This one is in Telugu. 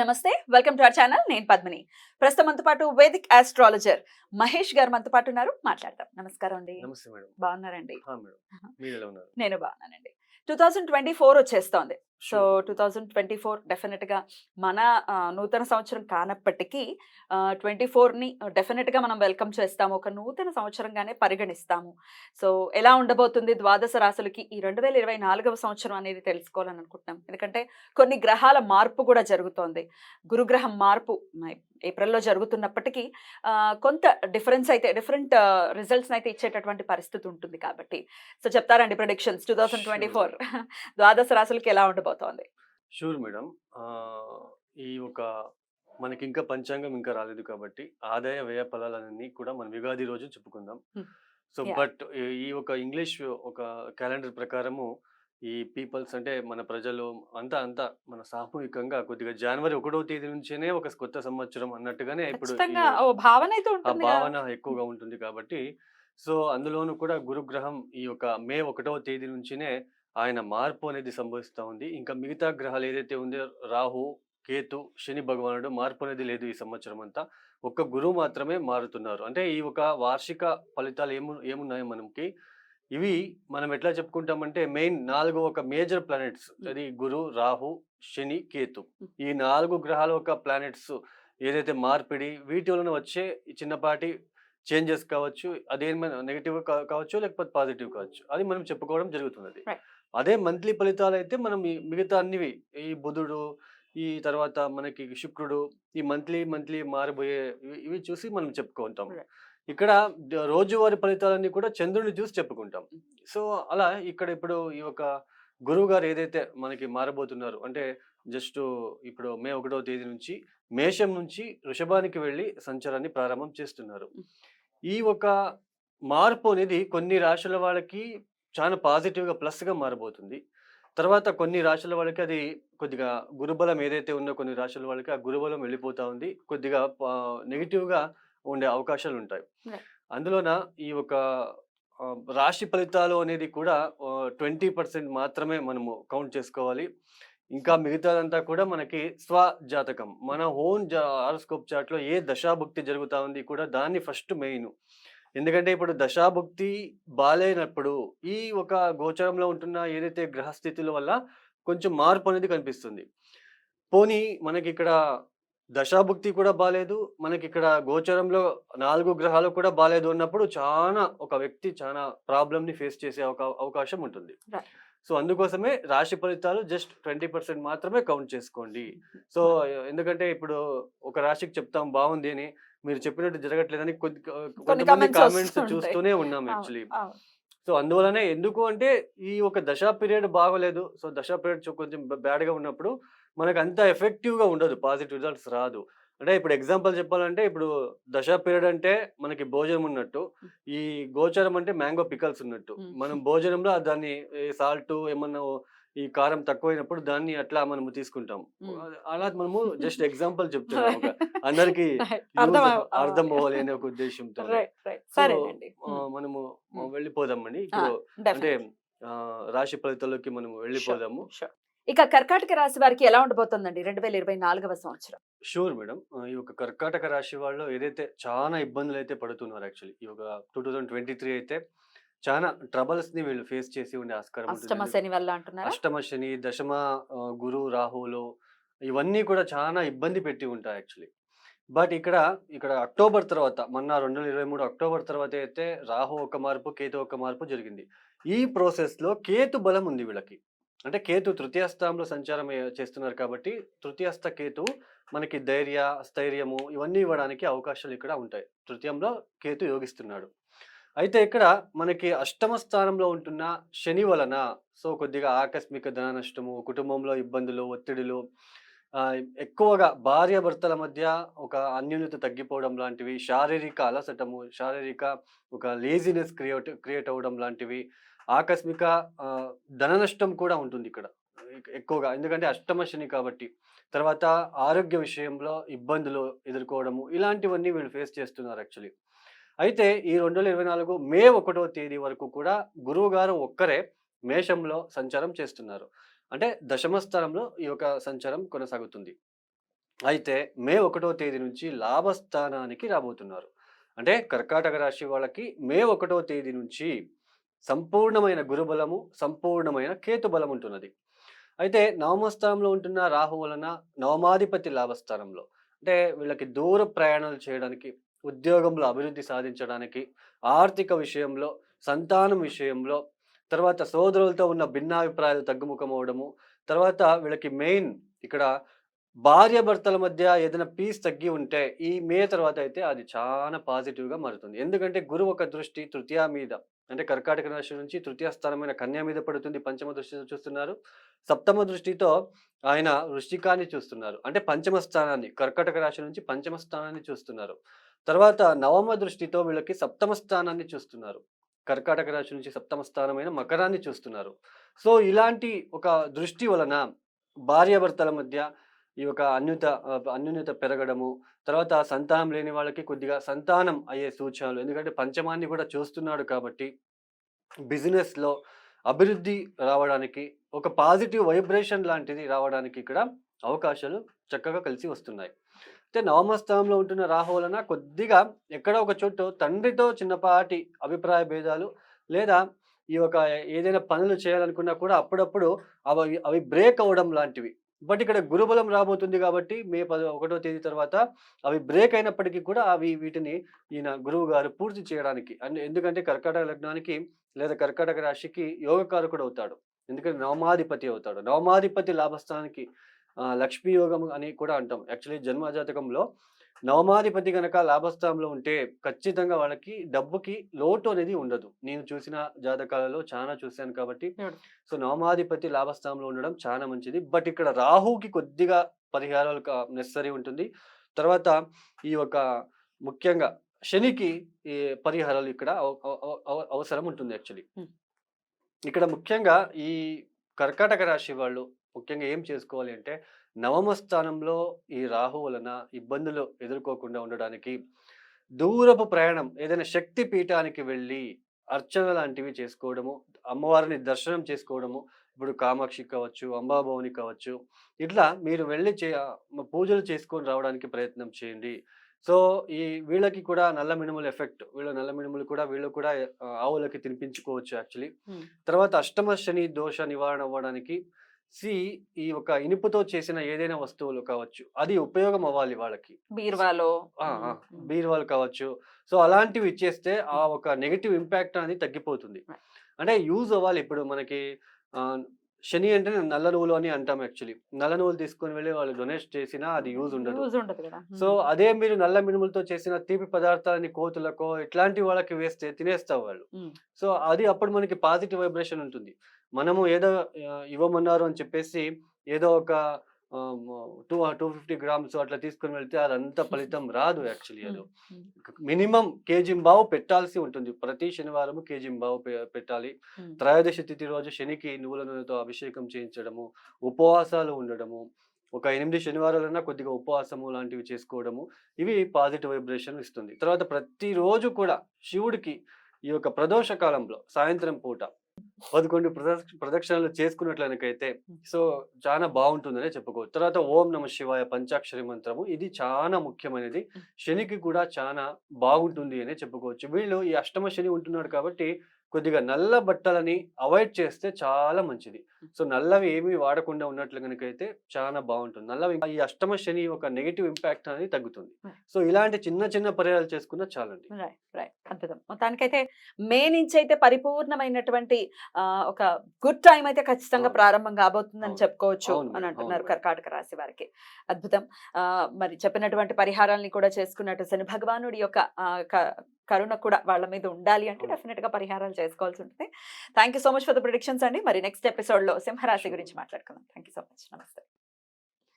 నమస్తే వెల్కమ్ టు అవర్ ఛానల్. నేను పద్మిని. ప్రస్తుతం మనతో పాటు వేదిక్ ఆస్ట్రాలజర్ మహేష్ గారు మనతో పాటు ఉన్నారు. మాట్లాడదాం. నమస్కారం అండి. నమస్తే మేడం. బాగున్నారండి. నేను బాగున్నానండి. టూ థౌజండ్ ట్వంటీ ఫోర్ వచ్చేస్తోంది. So two thousand twenty four డెఫినెట్గా మన నూతన సంవత్సరం కానప్పటికీ ట్వంటీ ఫోర్ని డెఫినెట్గా మనం వెల్కమ్ చేస్తాము. ఒక నూతన సంవత్సరంగానే పరిగణిస్తాము. సో ఎలా ఉండబోతుంది ద్వాదశ రాశులకి ఈ రెండు వేల ఇరవై నాలుగవ సంవత్సరం అనేది తెలుసుకోవాలని అనుకుంటున్నాం ఎందుకంటే కొన్ని గ్రహాల మార్పు కూడా జరుగుతోంది. గురుగ్రహం మార్పు ఏప్రిల్లో జరుగుతున్నప్పటికీ కొంత డిఫరెన్స్ అయితే డిఫరెంట్ రిజల్ట్స్ అయితే ఇచ్చేటటువంటి పరిస్థితి ఉంటుంది కాబట్టి. సో చెప్తారండి predictions? Two thousand twenty four ద్వాదశ రాశులకి ఎలా ఉండబోతోంది? షూర్ మేడం ఆ, ఈ ఒక మనకి ఇంకా పంచాంగం ఇంకా రాలేదు కాబట్టి ఆదాయ వ్యయ ఫలాలన్నీ కూడా మనం యుగాది రోజు చెప్పుకుందాం. సో. బట్ ఈ ఒక ఇంగ్లీష్ ఒక క్యాలెండర్ ప్రకారము ఈ పీపుల్స్ అంటే మన ప్రజలు అంతా అంతా మన సామూహికంగా కొద్దిగా జనవరి ఒకటో తేదీ నుంచేనే ఒక కొత్త సంవత్సరం అన్నట్టుగానే ఇప్పుడు. భావన ఎక్కువగా ఉంటుంది కాబట్టి సో అందులోనూ కూడా గురుగ్రహం ఈ యొక్క మే ఒకటవ తేదీ నుంచినే ఆయన మార్పు అనేది సంభవిస్తూ ఉంది. ఇంకా మిగతా గ్రహాలు ఏదైతే ఉందో రాహు కేతు శని భగవానుడు మార్పు అనేది లేదు ఈ సంవత్సరం అంతా. ఒక్క గురువు మాత్రమే మారుతున్నారు. అంటే ఈ ఒక వార్షిక ఫలితాలు ఏము ఏమున్నాయి మనకి? ఇవి మనం ఎట్లా చెప్పుకుంటామంటే మెయిన్ నాలుగు ఒక మేజర్ ప్లానెట్స్. అది గురు రాహు శని కేతు. ఈ నాలుగు గ్రహాల ఒక ప్లానెట్స్ ఏదైతే మార్పిడి వీటి వలన వచ్చే చిన్నపాటి చేంజెస్ కావచ్చు అదేమైనా నెగిటివ్ కావచ్చు లేకపోతే పాజిటివ్ కావచ్చు. అది మనం చెప్పుకోవడం జరుగుతున్నది. అదే మంత్లీ ఫలితాలు అయితే మనం ఈ మిగతా అన్నివి ఈ బుధుడు ఈ తర్వాత మనకి శుక్రుడు ఈ మంత్లీ మంత్లీ మారిపోయే ఇవి- ఇవి చూసి మనం చెప్పుకుంటాం. Right. ఇక్కడ ద- రోజువారీ ఫలితాలన్నీ కూడా చంద్రుడిని చూసి చెప్పుకుంటాం. సో అలా ఇక్కడ ఇప్పుడు ఈ యొక్క గురువు గారు ఏదైతే మనకి మారబోతున్నారు అంటే జస్ట్ ఇప్పుడు మే ఒకటో తేదీ నుంచి మేషం నుంచి వృషభానికి వెళ్ళి సంచారాన్ని ప్రారంభం చేస్తున్నారు. ఈ ఒక మార్పు అనేది కొన్ని రాశుల వాళ్ళకి చాలా పాజిటివ్గా ప్లస్గా మారబోతుంది. తర్వాత కొన్ని రాశుల వాళ్ళకి అది కొద్దిగా గురుబలం ఏదైతే ఉందో కొన్ని రాశుల వాళ్ళకి ఆ గురుబలం వెళ్ళిపోతా ఉంది. కొద్దిగా నెగిటివ్గా ఉండే అవకాశాలు ఉంటాయి. అందులోన ఈ ఒక రాశి ఫలితాలు అనేది కూడా ట్వంటీ పర్సెంట్ మాత్రమే మనము కౌంట్ చేసుకోవాలి. ఇంకా మిగతాదంతా కూడా మనకి స్వ జాతకం మన ఓన్ హారోస్కోప్ చార్ట్లో ఏ దశాభుక్తి జరుగుతా ఉంది కూడా దాన్ని ఫస్ట్ మెయిన్. ఎందుకంటే ఇప్పుడు దశాభుక్తి బాలేనప్పుడు ఈ ఒక గోచరంలో ఉంటున్న ఏదైతే గ్రహస్థితుల వల్ల కొంచెం మార్పు అనేది కనిపిస్తుంది. పోనీ మనకి ఇక్కడ దశాభుక్తి కూడా బాలేదు మనకి ఇక్కడ గోచరంలో నాలుగు గ్రహాలు కూడా బాలేదు అన్నప్పుడు చాలా ఒక వ్యక్తి చాలా ప్రాబ్లమ్ని ఫేస్ చేసే అవకా- అవకాశం ఉంటుంది. సో అందుకోసమే రాశి ఫలితాలు జస్ట్ ట్వంటీ పర్సెంట్ మాత్రమే కౌంట్ చేసుకోండి. సో ఎందుకంటే ఇప్పుడు ఒక రాశికి చెప్తాం బాగుంది అని మీరు చెప్పినట్టు జరగట్లేదని కొద్ది కొంతమంది కామెంట్స్. చూస్తూనే ఉన్నాం యాక్చువల్లీ. సో అందువలనే ఎందుకు అంటే ఈ ఒక దశా పీరియడ్ బాగోలేదు సో దశా పీరియడ్ కొంచెం బ్యాడ్గా ఉన్నప్పుడు మనకు అంత ఎఫెక్టివ్గా ఉండదు పాజిటివ్ రిజల్ట్స్ రాదు అంటే ఇప్పుడు ఎగ్జాంపుల్ చెప్పాలంటే ఇప్పుడు దశా పీరియడ్ అంటే మనకి భోజనం ఉన్నట్టు ఈ గోచరం అంటే మ్యాంగో పికల్స్ ఉన్నట్టు. మనం భోజనంలో దాన్ని సాల్ట్ ఏమన్నా ఈ కారం తక్కువైనప్పుడు దాన్ని అట్లా మనము తీసుకుంటాం. అలా మనము జస్ట్ ఎగ్జాంపుల్ చెప్తున్నాం. అందరికి. అర్థం అవ్వాలి. అనే ఒక ఉద్దేశంతో. మనము. వెళ్ళిపోదామండి. ఇప్పుడు అంటే రాశి ఫలితాల్లోకి మనం వెళ్ళిపోదాము. ఇక కర్కాటక రాశి వారికి ఎలా ఉండబోతుందండి? రెండు వేల ఇరవై నాలుగవ సంవత్సరం. Sure madam. ఈ యొక్క కర్కాటక రాశి వాళ్ళు ఏదైతే చాలా ఇబ్బందులు అయితే పడుతున్నారు యాక్చువల్లీ. ఈ యొక్క టూ థౌజండ్ ట్వంటీ త్రీ అయితే చాలా ట్రబుల్స్ని వీళ్ళు ఫేస్ చేసి ఉండే ఆస్కారం. అష్టమ శని వల్ల అంటున్నారా? అష్టమ శని దశమ గురు రాహువులు ఇవన్నీ కూడా చాలా ఇబ్బంది పెట్టి ఉంటాయి యాక్చువల్లీ. బట్ ఇక్కడ ఇక్కడ అక్టోబర్ తర్వాత మొన్న రెండు వేల ఇరవై మూడు అక్టోబర్ తర్వాత అయితే రాహు ఒక మార్పు కేతు ఒక మార్పు జరిగింది. ఈ ప్రాసెస్లో కేతు బలం ఉంది వీళ్ళకి. అంటే కేతు తృతీయ స్థానంలో సంచారం చేస్తున్నారు కాబట్టి తృతీయస్థ కేతు మనకి ధైర్య స్థైర్యము ఇవన్నీ ఇవ్వడానికి అవకాశాలు ఇక్కడ ఉంటాయి. తృతీయంలో కేతు యోగిస్తున్నాడు. అయితే ఇక్కడ మనకి అష్టమ స్థానంలో ఉంటున్న శని వలన సో కొద్దిగా ఆకస్మిక ధన నష్టము కుటుంబంలో ఇబ్బందులు ఒత్తిడులు ఎక్కువగా భార్య భర్తల మధ్య ఒక అన్యోన్యత తగ్గిపోవడం లాంటివి శారీరక అలసటము శారీరక ఒక లేజినెస్ క్రియేట్ క్రియేట్ అవ్వడం లాంటివి ఆకస్మిక ధన నష్టం కూడా ఉంటుంది ఇక్కడ. ఎక్కువగా ఎందుకంటే అష్టమ శని కాబట్టి. తర్వాత ఆరోగ్య విషయంలో ఇబ్బందులు ఎదుర్కోవడము ఇలాంటివన్నీ వీళ్ళు ఫేస్ చేస్తున్నారు యాక్చువల్లీ అయితే ఈ రెండు వేల ఇరవై నాలుగు మే ఒకటో తేదీ వరకు కూడా గురువు గారు ఒక్కరే మేషంలో సంచారం చేస్తున్నారు. అంటే దశమ స్థానంలో ఈ యొక్క సంచారం కొనసాగుతుంది. అయితే మే ఒకటో తేదీ నుంచి లాభస్థానానికి రాబోతున్నారు. అంటే కర్కాటక రాశి వాళ్ళకి మే ఒకటో తేదీ నుంచి సంపూర్ణమైన గురుబలము సంపూర్ణమైన కేతు బలం ఉంటున్నది. అయితే నవమస్థానంలో ఉంటున్న రాహు వలన నవమాధిపతి లాభస్థానంలో అంటే వీళ్ళకి దూర ప్రయాణాలు చేయడానికి ఉద్యోగంలో అభివృద్ధి సాధించడానికి ఆర్థిక విషయంలో సంతానం విషయంలో తర్వాత సోదరులతో ఉన్న భిన్నాభిప్రాయాలు తగ్గుముఖం అవడము తర్వాత వీళ్ళకి మెయిన్ ఇక్కడ భార్య భర్తల మధ్య ఏదైనా పీస్ తగ్గి ఉంటే ఈ మే తర్వాత అయితే అది చాలా పాజిటివ్గా మారుతుంది. ఎందుకంటే గురువు ఒక దృష్టి తృతీయ మీద అంటే కర్కాటక రాశి నుంచి తృతీయ స్థానమైన కన్యా మీద పడుతుంది. పంచమ దృష్టితో చూస్తున్నారు. సప్తమ దృష్టితో ఆయన వృష్టికాన్ని చూస్తున్నారు. అంటే పంచమ స్థానాన్ని కర్కాటక రాశి నుంచి పంచమ స్థానాన్ని చూస్తున్నారు. తర్వాత నవమ దృష్టితో వీళ్ళకి సప్తమ స్థానాన్ని చూస్తున్నారు. కర్కాటక రాశి నుంచి సప్తమ స్థానమైన మకరాన్ని చూస్తున్నారు. సో ఇలాంటి ఒక దృష్టి వలన భార్యాభర్తల మధ్య ఈ యొక్క అన్యుత అన్యూన్యత పెరగడము తర్వాత సంతానం లేని వాళ్ళకి కొద్దిగా సంతానం అయ్యే సూచనలు. ఎందుకంటే పంచమాన్ని కూడా చూస్తున్నాడు కాబట్టి బిజినెస్లో అభివృద్ధి రావడానికి ఒక పాజిటివ్ వైబ్రేషన్ లాంటిది రావడానికి ఇక్కడ అవకాశాలు చక్కగా కలిసి వస్తున్నాయి. అయితే నవమస్థానంలో ఉంటున్న రాహు వలన కొద్దిగా ఎక్కడ ఒక చోటు తండ్రితో చిన్నపాటి అభిప్రాయ భేదాలు లేదా ఈ యొక్క ఏదైనా పనులు చేయాలనుకున్నా కూడా అప్పుడప్పుడు అవి అవి బ్రేక్ అవ్వడం లాంటివి. బట్ ఇక్కడ గురుబలం రాబోతుంది కాబట్టి మే పద ఒకటో తేదీ తర్వాత అవి బ్రేక్ అయినప్పటికీ కూడా అవి వీటిని ఈయన గురువు గారు పూర్తి చేయడానికి అంటే ఎందుకంటే కర్కాటక లగ్నానికి లేదా కర్కాటక రాశికి యోగకారకుడు అవుతాడు. ఎందుకంటే నవమాధిపతి అవుతాడు. నవమాధిపతి లాభస్థానానికి లక్ష్మీ యోగం అని కూడా అంటాం. యాక్చువల్లీ జన్మ జాతకంలో నవమాధిపతి గనక లాభస్థానంలో ఉంటే ఖచ్చితంగా వాళ్ళకి డబ్బుకి లోటు అనేది ఉండదు. నేను చూసిన జాతకాలలో చాలా చూశాను కాబట్టి. సో నవమాధిపతి లాభస్థానంలో ఉండడం చాలా మంచిది. బట్ ఇక్కడ రాహుకి కొద్దిగా పరిహారాలు నెసరీ ఉంటుంది. తర్వాత ఈ యొక్క ముఖ్యంగా శనికి ఈ పరిహారాలు ఇక్కడ అవ- అవ- అవ- అవ- అవసరం ఉంటుంది యాక్చువల్లీ. ఇక్కడ ముఖ్యంగా ఈ కర్కాటక రాశి వాళ్ళు ముఖ్యంగా ఏం చేసుకోవాలి అంటే నవమ స్థానంలో ఈ రాహు వలన ఇబ్బందులు ఎదుర్కోకుండా ఉండడానికి దూరపు ప్రయాణం ఏదైనా శక్తి పీఠానికి వెళ్ళి అర్చన లాంటివి చేసుకోవడము అమ్మవారిని దర్శనం చేసుకోవడము ఇప్పుడు కామాక్షి కావచ్చు అంబాభవని కావచ్చు ఇట్లా మీరు వెళ్ళి చే పూజలు చేసుకొని రావడానికి ప్రయత్నం చేయండి సో ఈ వీళ్ళకి కూడా నల్ల మినుముల ఎఫెక్ట్ వీళ్ళ నల్ల మినుములు కూడా వీళ్ళు కూడా ఆవులకి తినిపించుకోవచ్చు యాక్చువల్లీ. తర్వాత అష్టమ శని దోష నివారణ అవ్వడానికి సి ఈ ఒక ఇనుపుతో చేసిన ఏదైనా వస్తువులు కావచ్చు అది ఉపయోగం అవ్వాలి వాళ్ళకి. బీర్వాలో. బీరువాలు కావచ్చు. సో అలాంటివి ఇచ్చేస్తే ఆ ఒక నెగిటివ్ ఇంపాక్ట్ అనేది తగ్గిపోతుంది. అంటే యూజ్ అవ్వాలి. ఇప్పుడు మనకి ఆ, శని అంటే నల్ల నువ్వులు అని అంటాం యాక్చువల్లీ నల్ల నువ్వులు తీసుకొని వెళ్ళి వాళ్ళు డొనేట్ చేసినా అది యూజ్ ఉండదు. సో అదే మీరు నల్ల మినుములతో చేసిన తీపి పదార్థాలని కోతులకో ఇట్లాంటి వాళ్ళకి వేస్తే తినేస్తావు వాళ్ళు. ఉమ్. సో అది అప్పుడు మనకి పాజిటివ్ వైబ్రేషన్ ఉంటుంది. మనము ఏదో ఇవ్వమన్నారు అని చెప్పేసి ఏదో ఒక టూ టూ ఫిఫ్టీ గ్రామ్స్ అట్లా తీసుకొని వెళ్తే అదంతా ఫలితం రాదు యాక్చువల్లీ అది. మినిమం కేజీ బావు పెట్టాల్సి ఉంటుంది. ప్రతి శనివారం కేజీ బావు పెట్టాలి. త్రయోదశి తిథి రోజు శనికి నువ్వుల నూనెతో అభిషేకం చేయించడము ఉపవాసాలు ఉండడము ఒక ఎనిమిది శనివారాలన్నా కొద్దిగా ఉపవాసము లాంటివి చేసుకోవడము ఇవి పాజిటివ్ వైబ్రేషన్ ఇస్తుంది. తర్వాత ప్రతిరోజు కూడా శివుడికి ఈ యొక్క ప్రదోష కాలంలో సాయంత్రం పూట పదకొండు ప్రదక్ష ప్రదక్షిణలు చేసుకున్నట్లయితే సో చాలా బాగుంటుందనే చెప్పుకోవచ్చు. తర్వాత ఓం నమ శివాయ పంచాక్షరి మంత్రము ఇది చాలా ముఖ్యమైనది. శనికి కూడా చాలా బాగుంటుంది అనే చెప్పుకోవచ్చు. వీళ్ళు ఈ అష్టమ శని ఉంటున్నాడు కాబట్టి కొద్దిగా నల్ల బట్టలని అవాయిడ్ చేస్తే చాలా మంచిది. సో నల్లవి ఏమీ వాడకుండా ఉన్నట్లు కనుకైతే చాలా బాగుంటుంది. నల్లవి ఈ అష్టమ శని ఒక నెగిటివ్ ఇంపాక్ట్ అనేది తగ్గుతుంది. సో ఇలాంటి చిన్న చిన్న పరిహారాలు చేసుకున్నా చాలండి. అద్భుతం. మొత్తానికైతే మే నుంచి అయితే పరిపూర్ణమైనటువంటి ఒక గుడ్ టైం అయితే ఖచ్చితంగా. ప్రారంభం కాబోతుందని. చెప్పుకోవచ్చు అని అంటున్నారు. కర్కాటక రాశి వారికి. అద్భుతం. మరి చెప్పినటువంటి పరిహారాలని కూడా చేసుకున్నట్టు శని భగవానుడి యొక్క కరుణ కూడా వాళ్ళ మీద ఉండాలి అంటే. డెఫినెట్గా పరిహారాలు చేసుకోవాల్సి ఉంటుంది. Thank you so much for the predictions అండి. మరి నెక్స్ట్ ఎపిసోడ్లో సింహరాశి గురించి మాట్లాడుకుందాం. Thank you so much. నమస్తే.